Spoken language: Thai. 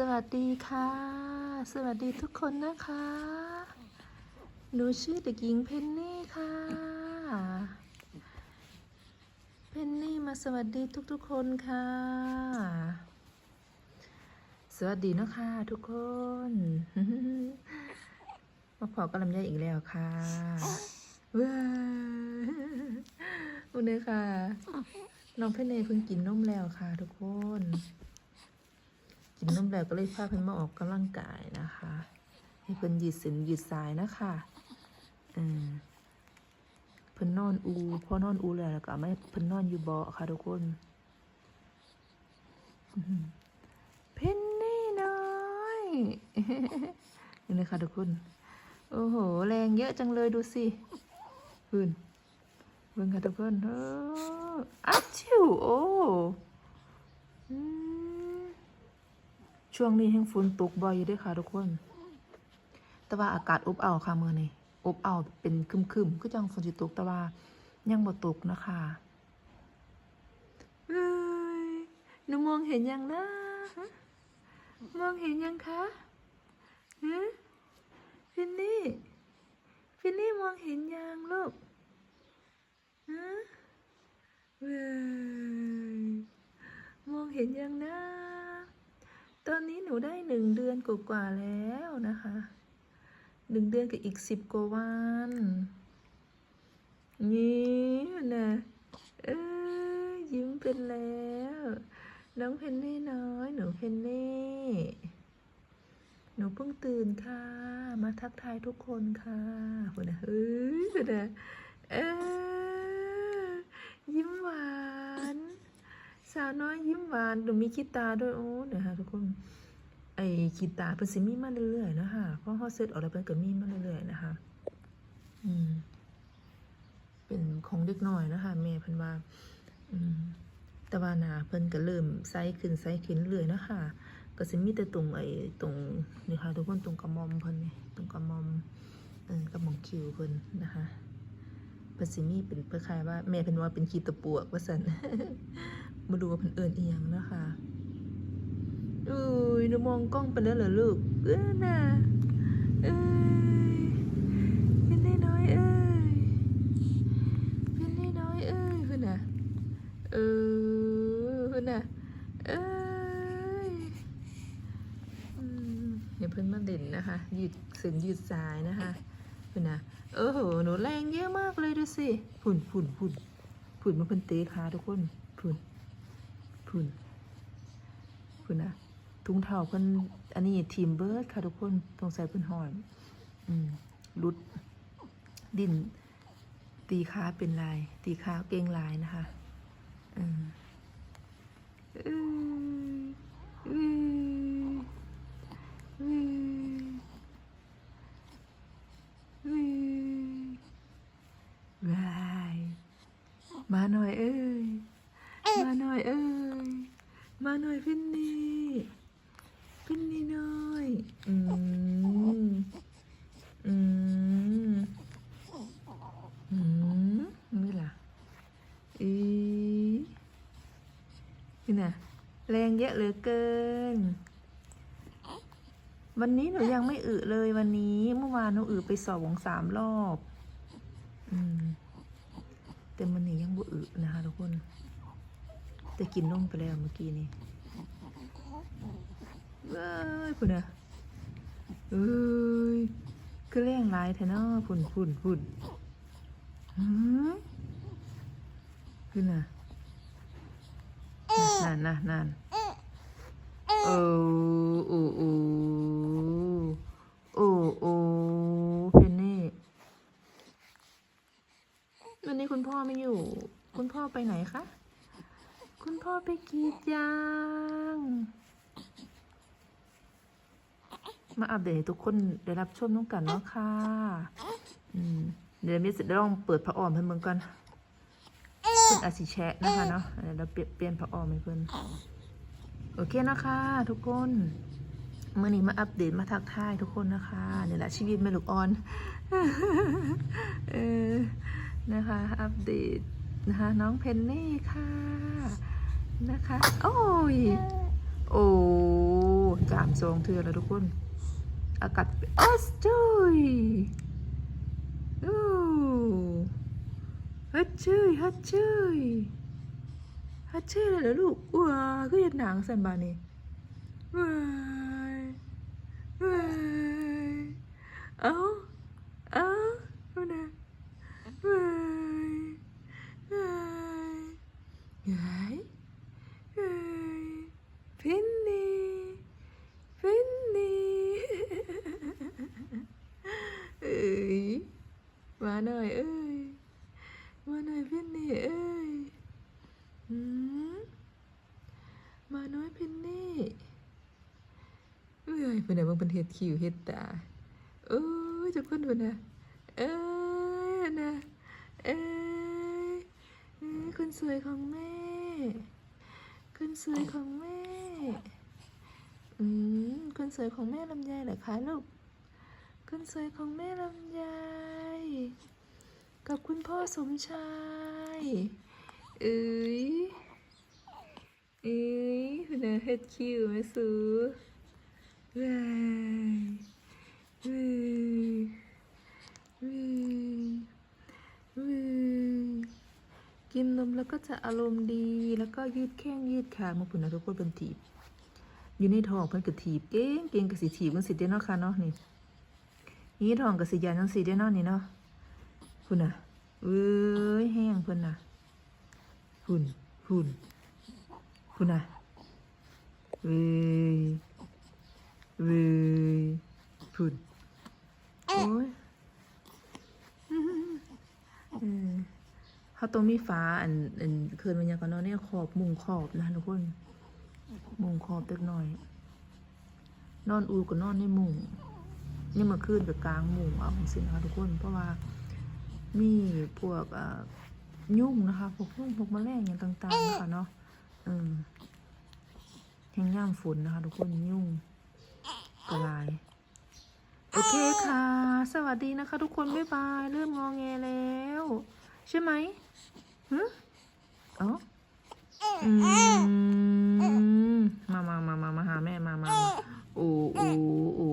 สวัสดีค่ะ สวัสดีทุกคนนะคะ หนูชื่อเด็กหญิงเพนนี่ค่ะ เพนนี่มาสวัสดีทุกๆคนค่ะ สวัสดีนะคะทุกคน มาพอกับลำไยอีกแล้วค่ะว้าววันนี้ค่ะ น้องเพนเน่เพิ่งกินนมแล้วค่ะทุกคน กินนมแล้วก็เลยพาเพิ่นมาออกกำลังกายนะคะให้เพิ่นยืดเส้นยืดสายนะคะเออเพิ่นนอนอูพอนอนอูแล้วแล้วก็ไม่เพิ่นนอนอยู่เบาะค่ะทุกคนเพนนี่น้อยนี่เลยค่ะทุกคน โอ้โห แรงเยอะจังเลยดูสิพื้นเบิ่งค่ะทุกคนเอออัชิวโอ้ม ช่วงนี้แห้งฝนตกบ่อยเด้วยค่ะทุกคน แต่ว่าอากาศอบอ้าวค่ะเมื่อนี้อบอ้าวเป็นครึมๆก็จังฝนสิตกแต่ว่ายังบ่ตกนะคะเอ้ยหนูมองเห็นยังนะฮะมองเห็นยังคะฮะฟินนี่ ฟินนี่มองเห็นยังลูกฮะเว้ยมองเห็นยังนะ ตอนนี้หนูได้หนึ่งเดือนกว่าๆแล้วนะคะหนึ่งเดือนกับอีกสิบกว่าวันนี่นะเอ้ยยิ้มเป็นแล้ว น้องเพนนี่น้อย หนูเพนนี่หนูเพิ่งตื่นค่ะ มาทักทายทุกคนค่ะคุณนะเฮ้ยคุณนะเอ้ยยิ้มหวาน สาว น้อยยิ้มหวานหนูมีกีตาด้วยโอ้เดี๋ยค่ะทุกคนไอ้กีตาร์เพิ่นสิมีมาเรื่อยๆนะคะเพราะเฮาเซตออกแล้วเพิ่นก็มีมาเรื่อยๆนะคะ อืม เป็นของเด็กน้อยนะคะแม่เพิ่นว่า อืมแต่ว่านาเพิ่นก็เริ่มไซส์ขึ้นไซส์ขึ้นเรื่อยนะคะก็สิมีแต่ตรงไอ้ตรงนี่ค่ะทุกคนตรงกระมอมเพิ่นนี่ตรงกระมอมเออกระม่อมคิวเพิ่นนะคะเพิ่นสิมีเป็นคล้ายๆว่าแม่เพิ่นว่าเป็นขีตะปวกว่าซั่น มาดูว่าเพิ่นเอิ้นอีหยังนะคะอุ้ยหนูมองกล้องไปแล้วเหรอลูก เอ้อน่ะเอ้ยเป็นน้อยเอ้ยเป็นน้อยเอ้ยเพิ่นน่ะเออเพิ่นน่ะเอ้ยอืมเดี๋ยวเพิ่นมาเด่นนะคะยืดเส้นยืดสายนะคะเพิ่นน่ะโอ้โหหนูแรงเยอะมากเลยดูสิฝุ่นฝุ่นฝุ่นฝุ่นมาเพิ่นเตะขาทุกคนฝุ่น พุ่นพุ่นนะถุงเท้าเพิ่นอันนี้ทีมเบิร์ดค่ะทุกคนตรงใส่เพิ่นหอนอืมรุด ดิน ตีขาเป็นลาย ตีขาเก่งลายนะคะอืมอ้ยเอ้ยเอ้ยเอ้ยว้ายมาหน่อยเอ้ย มาหน่อยเอ้ย หน่อยพินนี่พินนี่หน่อยอืมอืมอืมนี่ล่ะอีนี่น่ะแรงเยอะเหลือเกิน วันนี้หนูยังไม่อึเลยวันนี้เมื่อวานหนูอึไปสองสามรอบอืมแต่วันนี้ยังบ่อึนะคะทุกคน แต่กินนมไปแล้วเมื่อกี้นี่ เอ้ยพุ่นอะเอ้ยคือเร่งลายแท้เนาะพุ่นพุ่นพุ่นหืมพุ่นอะนั่นนั่นนั่นโอ้โอ้โอ้โอ้โอ้เพนนี่วันนี้คุณพ่อไม่อยู่ คุณพ่อไปไหนคะ คุณพ่อไปกรีดยาง มาอัปเดตให้ทุกคนได้รับชมน้องกันเนาะค่ะอืมเดี๋ยวมิสลองเปิดพระออมให้เมืองก่อนเพิ่นอาจสิแชะนะคะเนาะเดี๋ยวเราเปลี่ยนเปลี่ยนพระออมให้เพิ่นโอเคนะคะทุกคนเมื่อนี้มาอัปเดตมาทักทายทุกคนนะคะเนี่ยแหละชีวิตแม่ลูกอ่อนเออนะคะ อัปเดตนะคะน้องเพนนี่ค่ะนะคะ โอ้ย โอ้จ้ะามซองเทือแล้วทุกคน อากาศอัสจุยโอ้ฮัดจุยฮัดจุยฮัดจุยเลยเหรอลูกว้าก็ยันหนังสันบานี่ว้ายว้ายเอ้าเอ้าดูนะว้ายว้ายว้ายว้ายฟินนี่ ฟินนี่ เอ้ยมาหน่อยเอ้ยมาหน่อยฟินนี่เอ้ยหืมมาน้อยฟินนี่เอ้ย เป็นไหนบางเป็นเห็ดคิวเห็ดตาเอ้ยทุกคนดูนะ เอ้ยนะเอ้ยเอ้ยคนสวยของแม่คนสวยของแม่ อืมคนสวยของแม่ลำไยเหรอคะลูกคนสวยของแม่ลำไยกับคุณพ่อสมชายเอ้ยเอ้ยคุณเฮ็ดคิวแม่สู ว้ายว้ายว้ายว้ายกินนมแล้วก็จะอารมณ์ดีแล้วก็ยืดแข้งยืดขามาผุนนะทุกคนเป็นทีบ อยู่ในท้องเพิ่นก็ถีบเก่งเก่งก็สิถีบจังสิเด้เนาะค่ะเนาะนี่นี่ท้องก็สิยานจังสิเด้เนาะนี่เนาะพุ่นน่ะเอ้ยแห้งเพิ่นน่ะหุ่นหุ่นพุ่นน่ะเอ้ย เอ้ยพุ่นโอ้ยเขาต้องมีฟ้าอันอันเคืนมันยังก็เนาะเนี่ยขอบมุงขอบนะทุกคน มุงขอบเล็กน้อย นอนอูก็นอนในมุงนี่มื่อคืนกับกลางมุงเอาสินะคะทุกคน เพราะว่ามีพวกอ่ายุ่งนะคะพวกยุ่งพวกแมลงอย่างต่างๆนะคะเนาะเออแห้งย่ามฝนนะคะ ทุกคนยุ่ง กว่าลน์โอเคค่ะ สวัสดีนะคะ ทุกคน บ๊ายบาย เริ่มงองแงแล้ว ใช่ไหมฮึอ๋าอืมามามามามาหาแม่ มามาโอ้โอ้โอ้